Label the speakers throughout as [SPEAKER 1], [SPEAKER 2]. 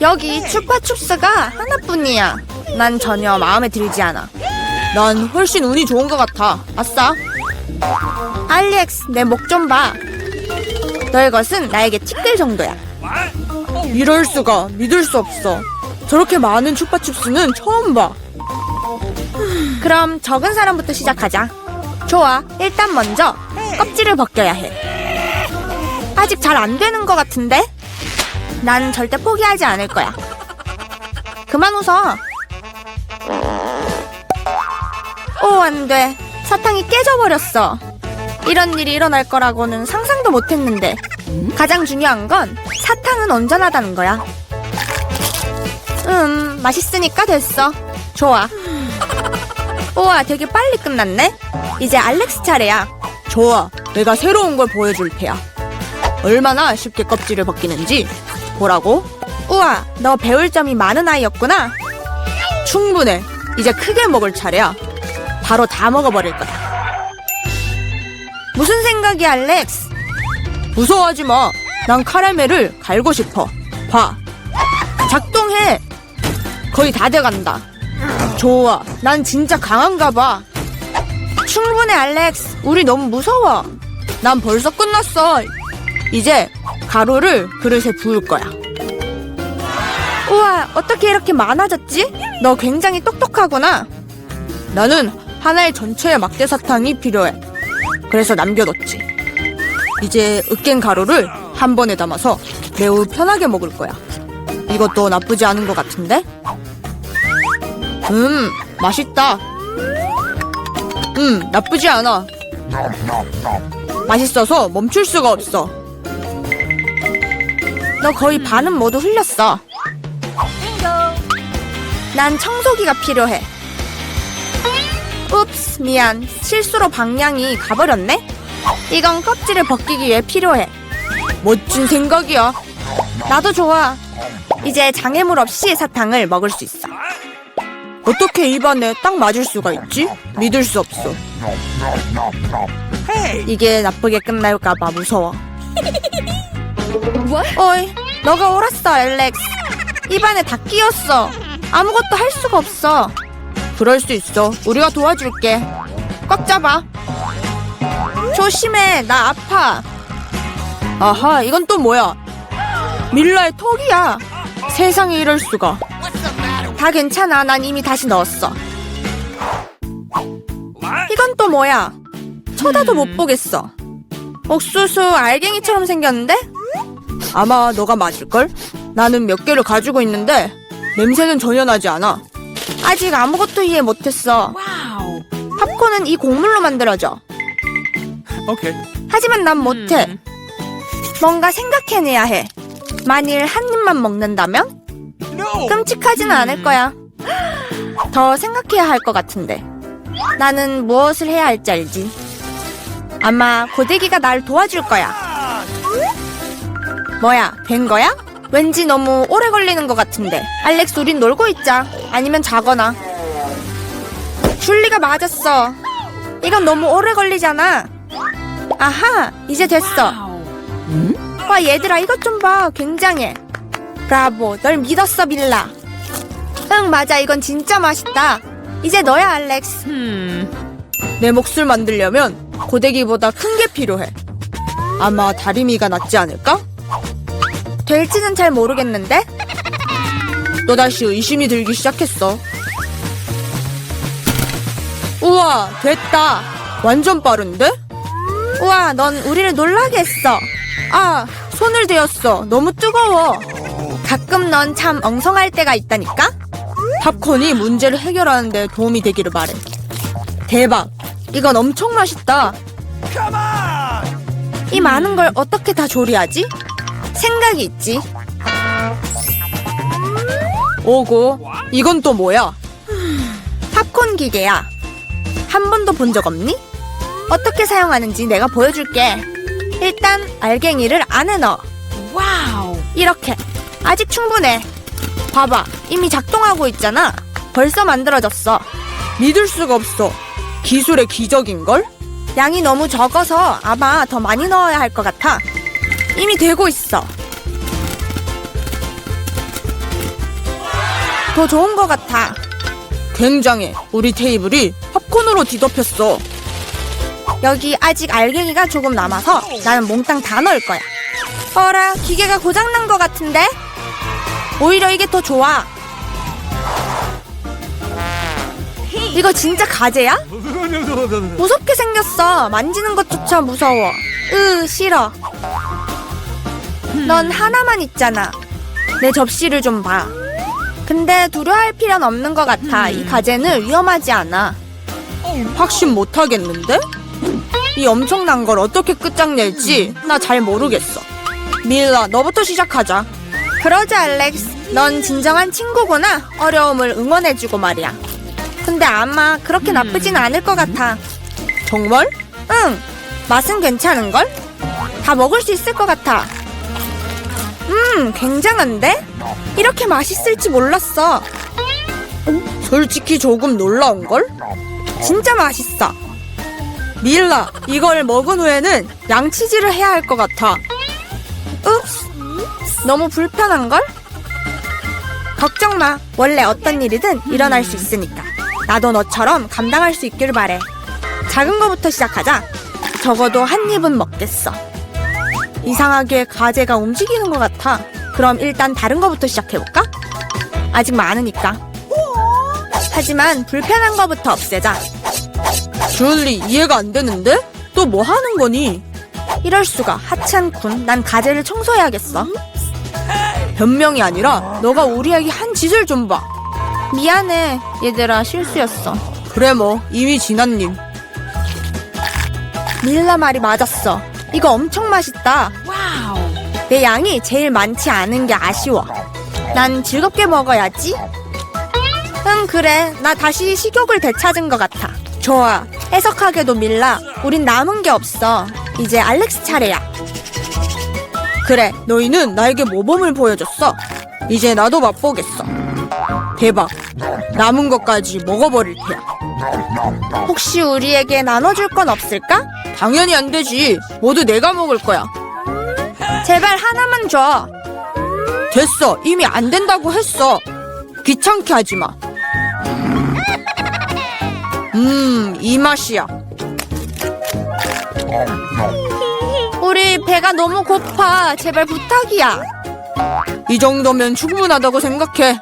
[SPEAKER 1] 여기 추파춥스가 하나뿐이야. 난 전혀 마음에 들지 않아. 난 훨씬 운이 좋은 것 같아. 아싸. 알렉스, 내 목 좀 봐. 너의 것은 나에게 티끌 정도야. 이럴 수가 믿을 수 없어. 저렇게 많은 추파춥스는 처음 봐. 그럼 적은 사람부터 시작하자. 좋아. 일단 먼저 껍질을 벗겨야 해. 아직 잘 안 되는 것 같은데? 난 절대 포기하지 않을 거야. 그만 웃어. 오, 안 돼. 사탕이 깨져버렸어. 이런 일이 일어날 거라고는 상상도 못 했는데. 가장 중요한 건 사탕은 온전하다는 거야. 음, 맛있으니까 됐어. 좋아. 우와, 되게 빨리 끝났네? 이제 알렉스 차례야. 좋아. 내가 새로운 걸 보여줄 테야. 얼마나 쉽게 껍질을 벗기는지 보라고. 우와, 너 배울 점이 많은 아이였구나. 충분해. 이제 크게 먹을 차례야. 바로 다 먹어버릴 거야. 무슨 생각이 알렉스? 무서워하지 마. 난 카라멜을 갈고 싶어. 봐. 작동해. 거의 다 돼간다. 좋아. 난 진짜 강한가 봐. 충분해, 알렉스. 우리 너무 무서워. 난 벌써 끝났어. 이제 가루를 그릇에 부을 거야. 우와, 어떻게 이렇게 많아졌지? 너 굉장히 똑똑하구나. 나는 하나의 전체의 막대 사탕이 필요해. 그래서 남겨뒀지. 이제 으깬 가루를 한 번에 담아서 매우 편하게 먹을 거야. 이것도 나쁘지 않은 것 같은데? 음, 맛있다. 음, 나쁘지 않아. 맛있어서 멈출 수가 없어. 너 거의 반은 모두 흘렸어. 난 청소기가 필요해. 읍스, 미안. 실수로 방향이 가버렸네? 이건 껍질을 벗기기 위해 필요해. 멋진 생각이야. 나도 좋아. 이제 장애물 없이 사탕을 먹을 수 있어. 어떻게 입안에 딱 맞을 수가 있지? 믿을 수 없어. 이게 나쁘게 끝날까봐 무서워. 어이, 너가 옳았어, 알렉스. 입안에 다 끼었어. 아무것도 할 수가 없어. 그럴 수 있어. 우리가 도와줄게. 꽉 잡아. 조심해. 나 아파. 아하, 이건 또 뭐야? 밀라의 턱이야. 세상에 이럴 수가. 다 괜찮아. 난 이미 다시 넣었어. 이건 또 뭐야? 쳐다도 못 보겠어. 옥수수 알갱이처럼 생겼는데? 아마 너가 맞을걸? 나는 몇 개를 가지고 있는데 냄새는 전혀 나지 않아. 아직 아무것도 이해 못했어. 팝콘은 이 곡물로 만들어져.
[SPEAKER 2] Okay.
[SPEAKER 1] 하지만 난 못해. 뭔가 생각해내야 해. 만일 한 입만 먹는다면?
[SPEAKER 2] No.
[SPEAKER 1] 끔찍하지는 않을 거야. 더 생각해야 할 것 같은데. 나는 무엇을 해야 할지 알지. 아마 고데기가 날 도와줄 거야. 뭐야, 된 거야? 왠지 너무 오래 걸리는 것 같은데. 알렉스, 우린 놀고 있자. 아니면 자거나. 줄리가 맞았어. 이건 너무 오래 걸리잖아. 아하, 이제 됐어. 와, 얘들아, 이것 좀 봐. 굉장해. 브라보, 널 믿었어, 빌라. 응, 맞아. 이건 진짜 맛있다. 이제 너야, 알렉스. 내 몫을 만들려면 고데기보다 큰 게 필요해. 아마 다리미가 낫지 않을까? 될지는 잘 모르겠는데? 또다시 의심이 들기 시작했어. 우와, 됐다. 완전 빠른데? 우와, 넌 우리를 놀라게 했어. 아, 손을 대었어. 너무 뜨거워. 가끔 넌 참 엉성할 때가 있다니까? 팝콘이 문제를 해결하는데 도움이 되기를 바래. 대박. 이건 엄청 맛있다. 이 많은 걸 어떻게 다 조리하지? 생각이 있지. 오고, 이건 또 뭐야? 팝콘 기계야. 한 번도 본 적 없니? 어떻게 사용하는지 내가 보여줄게. 일단 알갱이를 안에 넣어. 와우. 이렇게. 아직 충분해. 봐봐. 이미 작동하고 있잖아. 벌써 만들어졌어. 믿을 수가 없어. 기술의 기적인걸? 양이 너무 적어서 아마 더 많이 넣어야 할 것 같아. 이미 되고 있어. 더 좋은 것 같아.
[SPEAKER 3] 굉장해. 우리 테이블이 팝콘으로 뒤덮였어.
[SPEAKER 1] 여기 아직 알갱이가 조금 남아서 나는 몽땅 다 넣을 거야. 어라, 기계가 고장난 것 같은데? 오히려 이게 더 좋아. 이거 진짜 가재야? 무섭게 생겼어. 만지는 것조차 무서워. 으, 싫어. 넌 하나만 있잖아. 내 접시를 좀 봐. 근데 두려워할 필요는 없는 것 같아. 이 가재는 위험하지 않아.
[SPEAKER 3] 확신 못 하겠는데? 이 엄청난 걸 어떻게 끝장낼지 나 잘 모르겠어. 밀라, 너부터 시작하자.
[SPEAKER 1] 그러자 알렉스 넌 진정한 친구구나 어려움을 응원해주고 말이야 근데 아마 그렇게 나쁘진 않을 것 같아
[SPEAKER 3] 정말?
[SPEAKER 1] 응 맛은 괜찮은걸? 다 먹을 수 있을 것 같아 음 굉장한데? 이렇게 맛있을지 몰랐어.
[SPEAKER 3] 솔직히 조금 놀라운걸?
[SPEAKER 1] 진짜 맛있어.
[SPEAKER 3] 밀라, 이걸 먹은 후에는 양치질을 해야 할 것 같아.
[SPEAKER 1] 읍스 너무 불편한걸? 걱정 마. 원래 어떤 일이든 일어날 수 있으니까. 나도 너처럼 감당할 수 있길 바래. 작은 거부터 시작하자. 적어도 한 입은 먹겠어 이상하게 가재가 움직이는 것 같아 그럼 일단 다른 거부터 시작해볼까? 아직 많으니까 하지만 불편한 거부터 없애자
[SPEAKER 3] 줄리, 이해가 안 되는데? 또 뭐 하는 거니?
[SPEAKER 1] 이럴 수가 하찮군 난 가재를 청소해야겠어
[SPEAKER 3] 변명이 아니라 너가 우리에게 한 짓을 좀 봐.
[SPEAKER 1] 미안해 얘들아 실수였어
[SPEAKER 3] 그래 뭐 이미 지난 일.
[SPEAKER 1] 밀라 말이 맞았어. 이거 엄청 맛있다. 내 양이 제일 많지 않은 게 아쉬워. 난 즐겁게 먹어야지. 응, 그래. 나 다시 식욕을 되찾은 것 같아. 좋아. 해석하게도 밀라. 우린 남은 게 없어. 이제 알렉스 차례야.
[SPEAKER 3] 그래, 너희는 나에게 모범을 보여줬어. 이제 나도 맛보겠어. 대박. 남은 것까지 먹어버릴 테야.
[SPEAKER 1] 혹시 우리에게 나눠줄 건 없을까?
[SPEAKER 3] 당연히 안 되지. 모두 내가 먹을 거야.
[SPEAKER 1] 제발 하나만 줘.
[SPEAKER 3] 됐어. 이미 안 된다고 했어. 귀찮게 하지 마. 음, 이 맛이야.
[SPEAKER 1] 우리 배가 너무 고파. 제발 부탁이야.
[SPEAKER 3] 이 정도면 충분하다고 생각해.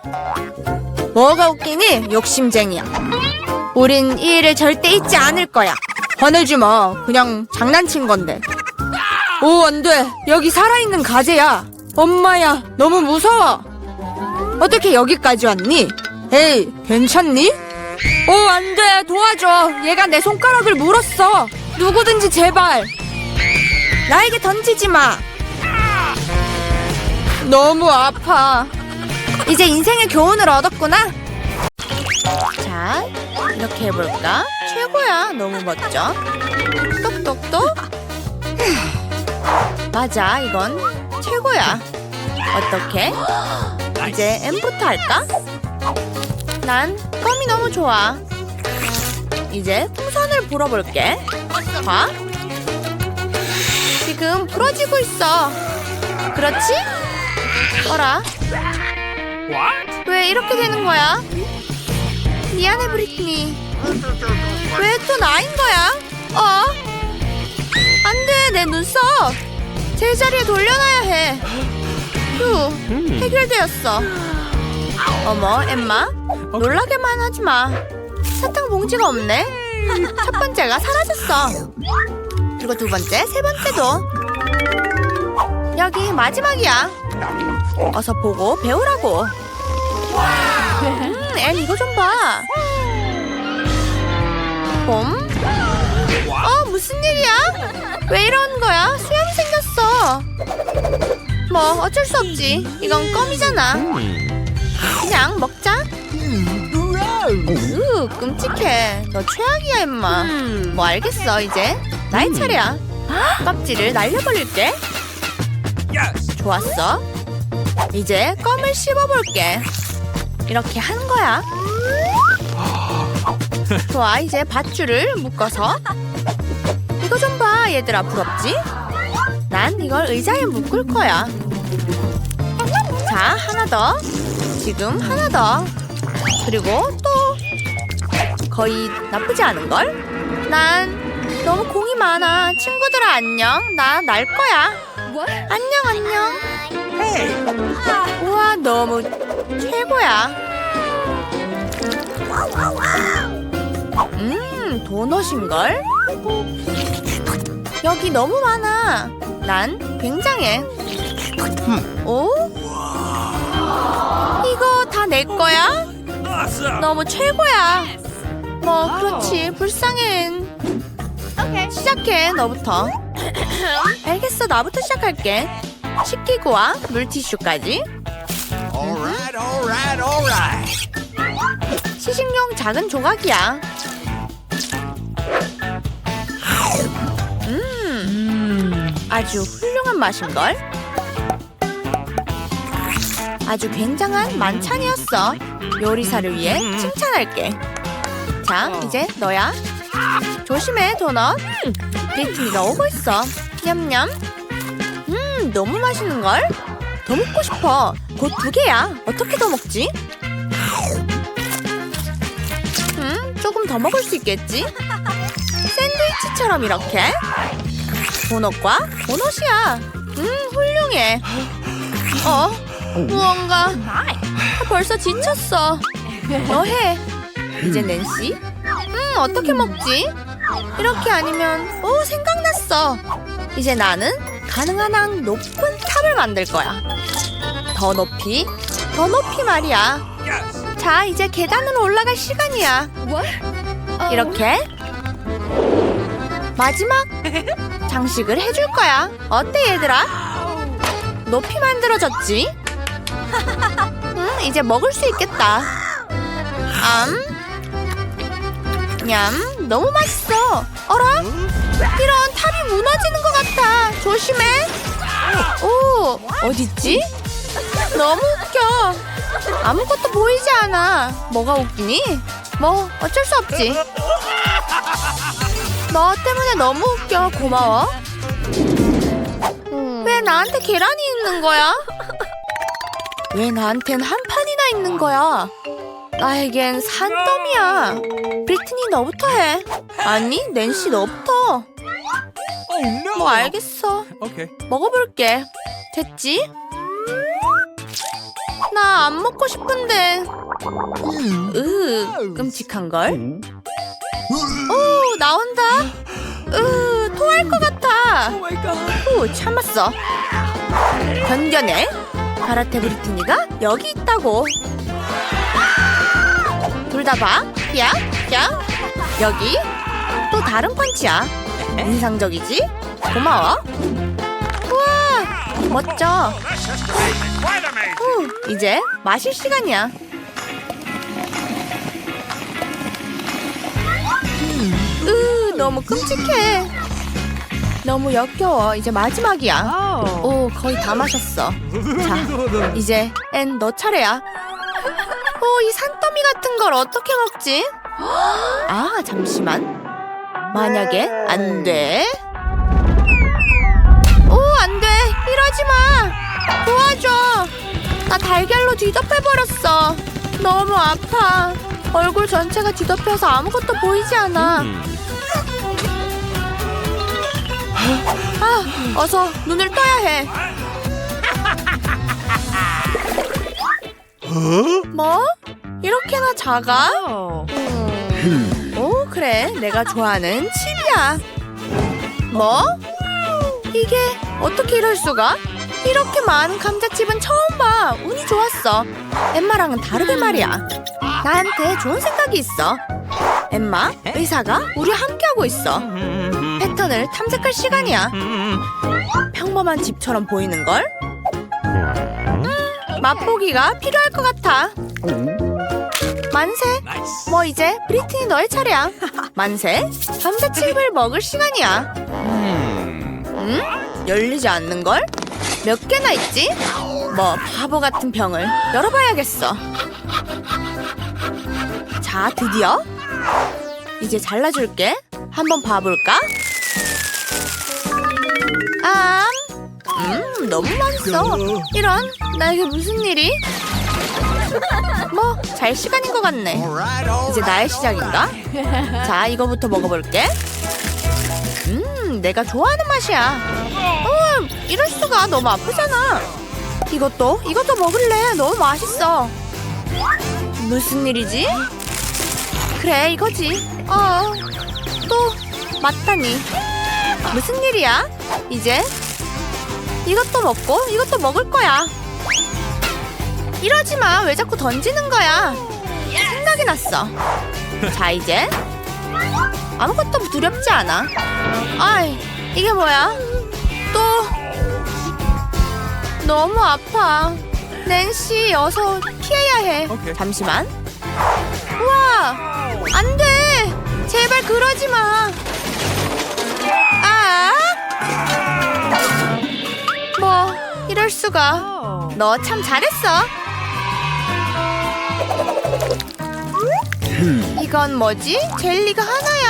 [SPEAKER 1] 뭐가 웃기니? 욕심쟁이야. 우린 이 일을 절대 잊지 않을 거야.
[SPEAKER 3] 화내지 마. 그냥 장난친 건데. 오, 안 돼. 여기 살아있는 가재야. 엄마야, 너무 무서워. 어떻게 여기까지 왔니? 에이, 괜찮니? 오, 안 돼. 도와줘. 얘가 내 손가락을 물었어. 누구든지 제발.
[SPEAKER 1] 나에게 던지지 마.
[SPEAKER 3] 너무 아파.
[SPEAKER 1] 이제 인생의 교훈을 얻었구나. 자, 이렇게 해볼까? 최고야. 너무 멋져. 똑똑똑. 맞아, 이건 최고야. 어떻게? 이제 M부터 할까? 난 껌이 너무 좋아. 이제 풍선을 불어볼게. 봐. 지금 부러지고 있어. 그렇지? 어라? 왜 이렇게 되는 거야? 미안해 브리트니 왜 또 나인 거야? 어? 안 돼 내 눈썹 제자리에 돌려놔야 해. 휴 해결되었어. 어머 엠마. 놀라게만 하지 마. 사탕 봉지가 없네. 첫 번째가 사라졌어. 그리고 두 번째 세 번째도. 여기 마지막이야. 어서 보고 배우라고. 음, 앤 이거 좀 봐. 봄? 어, 무슨 일이야? 왜 이러는 거야? 수염 생겼어. 뭐 어쩔 수 없지. 이건 껌이잖아. 그냥 먹자. 으, 끔찍해. 너 최악이야, 임마. 뭐 알겠어, 이제. 나의 차례야. 껍질을 날려버릴게. 좋았어. 이제 껌을 씹어볼게. 이렇게 하는 거야. 좋아, 이제 밧줄을 묶어서. 이거 좀 봐, 얘들아, 부럽지? 난 이걸 의자에 묶을 거야. 자, 하나 더. 지금 하나 더. 그리고 또 거의 나쁘지 않은 걸. 난 너무 공이 많아. 친구들아 안녕. 나 날 거야. 안녕 안녕. 우와 너무 최고야. 음 도넛인걸? 여기 너무 많아. 난 굉장해. 오? 이거 다 내 거야? 너무 최고야. 뭐 그렇지 불쌍해. 시작해 너부터. 알겠어 나부터 시작할게. 식기구와 물티슈까지.
[SPEAKER 2] All right, all right, all right.
[SPEAKER 1] 시식용 작은 조각이야. 음, 아주 훌륭한 맛인걸? 아주 굉장한 만찬이었어. 요리사를 위해 칭찬할게. 자, 이제 너야. 조심해, 도넛. 리트니가 오고 있어. 냠냠. 음, 너무 맛있는걸? 더 먹고 싶어. 곧 두 개야. 어떻게 더 먹지? 조금 더 먹을 수 있겠지? 샌드위치처럼 이렇게. 도넛과 도넛이야. 음, 훌륭해. 어, 무언가. 아, 벌써 지쳤어. 너 해. 이제 낸시. 음, 어떻게 먹지? 이렇게 아니면, 오, 생각났어. 이제 나는 가능한 한 높은 탑을 만들 거야. 더 높이, 더 높이 말이야. 자, 이제 계단으로 올라갈 시간이야. 이렇게 마지막 장식을 해줄 거야. 어때, 얘들아? 높이 만들어졌지? 음, 이제 먹을 수 있겠다. 암, 냠, 너무 맛있어. 어라? 이런 탑이 무너지는 것 같아. 조심해. 오, 어딨지? 너무 웃겨. 아무것도 보이지 않아. 뭐가 웃기니? 뭐 어쩔 수 없지. 너 때문에 너무 웃겨. 고마워. 왜 나한테 계란이 있는 거야? 왜 나한텐 한 판이나 있는 거야? 나에겐 산더미야. 브리트니 너부터 해. 아니, 낸시 너부터.
[SPEAKER 2] Oh.
[SPEAKER 1] 뭐 알겠어. 먹어볼게. 됐지? 나 안 먹고 싶은데. 으, 끔찍한걸? 오, 나온다. 으, 토할 것 같아. 후, 참았어. 견뎌내. 가라테 브리트니가 여기 있다고. 둘 다 봐. 야, 야. 여기. 또 다른 펀치야. 인상적이지? 고마워. 멋져. 후, 이제 마실 시간이야. 으, 너무 끔찍해. 너무 역겨워. 이제 마지막이야. 오, 거의 다 마셨어. 자, 이제 앤 너 차례야. 오, 이 산더미 같은 걸 어떻게 먹지? 아, 잠시만. 만약에 안 돼. 이러지 마. 도와줘. 나 달걀로 뒤덮여버렸어. 너무 아파. 얼굴 전체가 뒤덮여서 아무것도 보이지 않아. 아, 어서 눈을 떠야 해. 뭐? 이렇게나 작아? 음. 오, 그래. 내가 좋아하는 칩이야. 뭐? 이게 어떻게 이럴 수가? 이렇게 많은 감자칩은 처음 봐. 운이 좋았어. 엠마랑은 다르게 말이야. 나한테 좋은 생각이 있어. 엠마, 의사가 우리 함께하고 있어. 패턴을 탐색할 시간이야. 평범한 집처럼 보이는 걸? 음, 맛보기가 필요할 것 같아. 만세. 뭐 이제 브리트니 너의 차례야. 만세. 감자칩을 먹을 시간이야. 음? 열리지 않는 걸? 몇 개나 있지? 뭐 바보 같은 병을 열어봐야겠어. 자, 드디어 이제 잘라줄게. 한번 봐볼까? 아, 음, 너무 맛있어. 이런, 나에게 무슨 일이? 뭐 잘 시간인 것 같네. 이제. 나의 시작인가? 자, 이거부터 먹어볼게. 음, 내가 좋아하는 맛이야. 어, 이럴 수가 너무 아프잖아. 이것도, 이것도 먹을래. 너무 맛있어. 무슨 일이지? 그래, 이거지. 어, 또 맞다니. 무슨 일이야? 이제 이것도 먹고 이것도 먹을 거야. 이러지 마. 왜 자꾸 던지는 거야? 생각이 났어. 자, 이제 아무것도 두렵지 않아. 아이, 이게 뭐야? 또 너무 아파. 낸시, 어서 피해야 해.
[SPEAKER 2] 오케이.
[SPEAKER 1] 잠시만. 우와, 안 돼. 제발 그러지 마. 아, 뭐 이럴 수가. 너 참 잘했어. 이건 뭐지? 젤리가 하나야.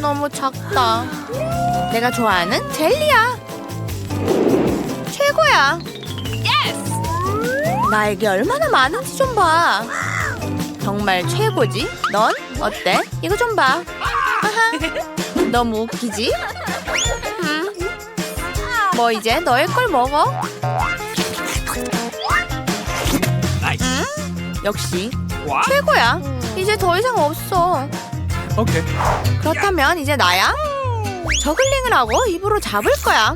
[SPEAKER 1] 너무 작다. 내가 좋아하는 젤리야. 최고야. 나에게 얼마나 많은지 좀 봐. 정말 최고지? 넌 어때? 이거 좀 봐. 아하. 너무 웃기지? 음. 뭐 이제 너의 걸 먹어.
[SPEAKER 2] Nice.
[SPEAKER 1] 역시? 최고야. 이제 더 이상 없어.
[SPEAKER 2] Okay.
[SPEAKER 1] 그렇다면 이제 나야? 저글링을 하고 입으로 잡을 거야.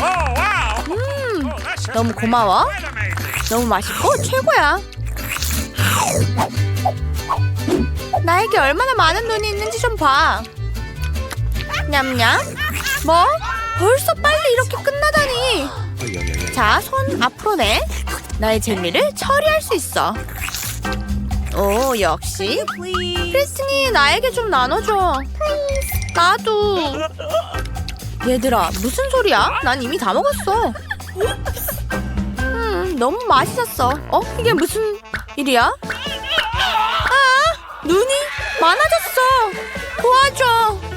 [SPEAKER 2] Oh.
[SPEAKER 1] 음,
[SPEAKER 2] Oh,
[SPEAKER 1] 너무. 고마워. 너무 맛있고 최고야. 나에게 얼마나 많은 눈이 있는지 좀 봐. 냠냠. 뭐? 벌써 빨리 이렇게 끝나다니. 자, 손 앞으로 내. 나의 젤리를 처리할 수 있어. 오, 역시. 크리스틴이 나에게 좀 나눠줘. 나도. 얘들아, 무슨 소리야? 난 이미 다 먹었어. 음, 너무 맛있었어. 어? 이게 무슨 일이야? 아! 눈이 많아졌어. 도와줘.